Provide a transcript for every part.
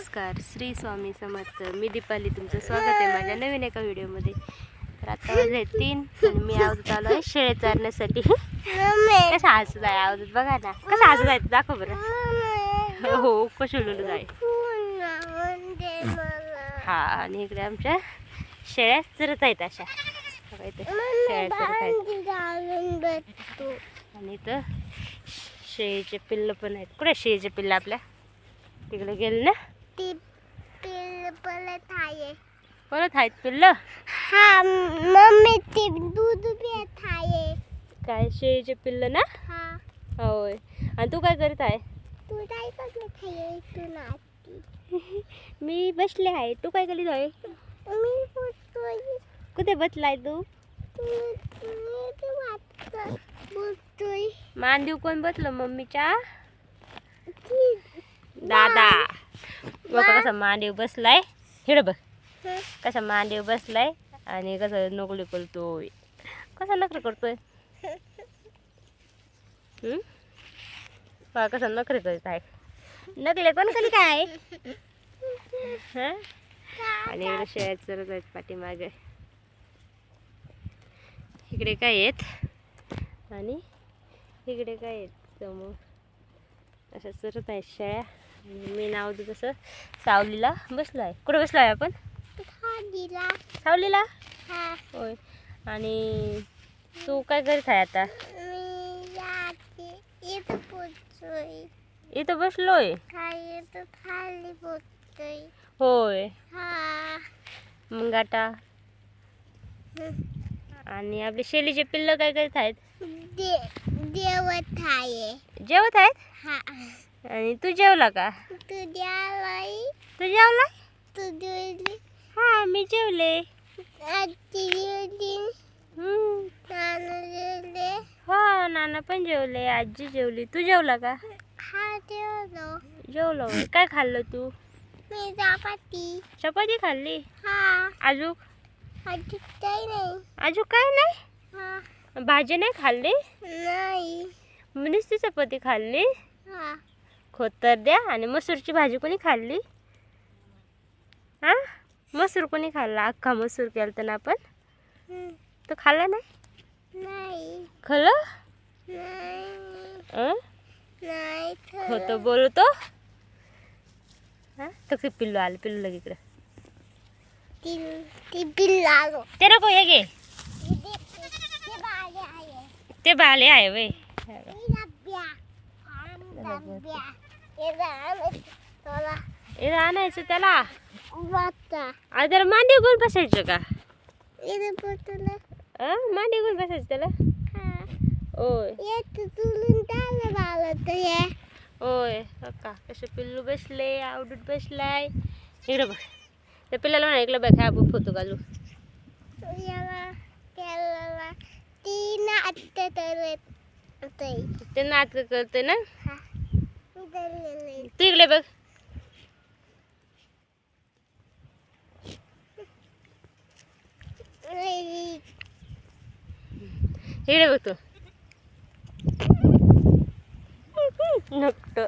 नमस्कार श्री स्वामी समर्थ. मी दीपाली तुमचं स्वागत आहे माझ्या नवीन एका व्हिडिओमध्ये. तर आता वाजले तीन आणि मी आवाज आलो आहे शेळे चारण्यासाठी. कसं हसत आहे आवाज बघा ना कसं हसत आहे दाखव बरं. हो कशुलून जाय हा आणि इकडे आमच्या शेळ्या चरत आहेत अशा. शेळ्या चरत आहेत. आणि इथं शेळीचे पिल्लं पण आहेत. कुठे शेळीचे पिल्लं आपल्या? तिकडे गेले ना? परत आहेत पिल्लं? हा मम्मी ते दूध पित आहे. काय शेळीचे पिल्लं ना? हा. होय. आणि तू काय करत आहे? तू काय करत आहे तू नाती मी बसले आहे. तू काय करीत आहे? मी बोलतोय कुठे बसलाय तू? तू ते बोलतोय मांडीव कोण बसलं मम्मीच्या? ती दादा. बघा कसा मांडीव बसलाय. हिड बघ. कसा मांडीव बसलाय आणि कसं नोकली करतोय. कसा नखरे करतोय? बघा कसा नखरे करीत आहे. नकले कोण आहे? हं? आणि इकडे शेळ्या चरत आहेत पाठीमागे. इकडे काय आहेत? आणि इकडे काय आहेत? समोर. अशा चरत आहेत शेळ्या मी नाव देत तसं. सावलीला बसलो आहे कुठे बसलो आहे आपण? सावलीला. हा. होय. आणि तू काय करीत आहे आता? इथं बसलोय? होय. हा. मग आता. आणि आपले शेलीचे पिल्लं काय करीत आहेत? दे देवत आहे. जेवत आहेत? हा. आणि तू जेवला का? तू तू जेवला तू दिली हा मी जेवले. हो नाना पण जेवले. आजी जेवली. तू जेवला का? हा जेवलो. होय. काय खाल्लं तू? मी चपाती. चपाती खाल्ली? हा. अजून आजी काही नाही. अजून काय नाही? हा. भाजी नाही खाल्ली? नाही. नुसती चपाती खाल्ली? हा. खोतर द्या आणि मसूरची भाजी कोणी खाल्ली? हा? मसूर कोणी खाल्ला? अख्खा मसूर केलं ना आपण? हं. तो खाल्ला नाही? नाही. खलं? नाही. खोटं बोलतो. हा? तो पिल्लू आलं पिल्लू लग इकडं. ती नको हे घे. ते बाले आहे ते बाले आहे वय. हे आणायचं त्याला? त्याला मांडी घेऊन बसायचं का? इथे? मांडी घेऊन बसायचं त्याला? हा. ओय बालत हे. ओय का? कसं पिल्लू बसले आवडून बसलाय. इकडं बघ. त्या पिल्लाला म्हणा इकडं बघ हा फोटो घालू. याला त्याला तीन आत्ता तर ते ते नाटक करते ना? उतरलेले तू इकडे बघ. इकडे बघ तू. नकट.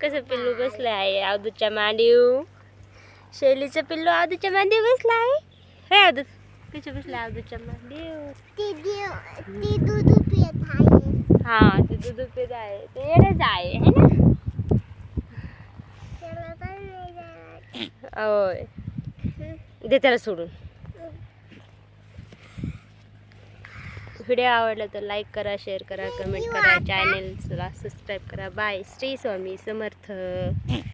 कसं पिल्लू बसलं आहे? अवधूच्या मांडीव शैलीचं पिल्लू अवधूच्या मांडीव बसला आहे? हे अवधूत कसं बसलं अवधूच्या मांडीव हा ते दूध पित आहे. ते येणेच आहे है ना त्याला पण नाही जायचं. होय. दे त्याला सोडून. व्हिडिओ आवडला तर लाईक करा शेअर करा कमेंट करा चॅनेलला सबस्क्राईब करा. बाय श्री स्वामी समर्थ.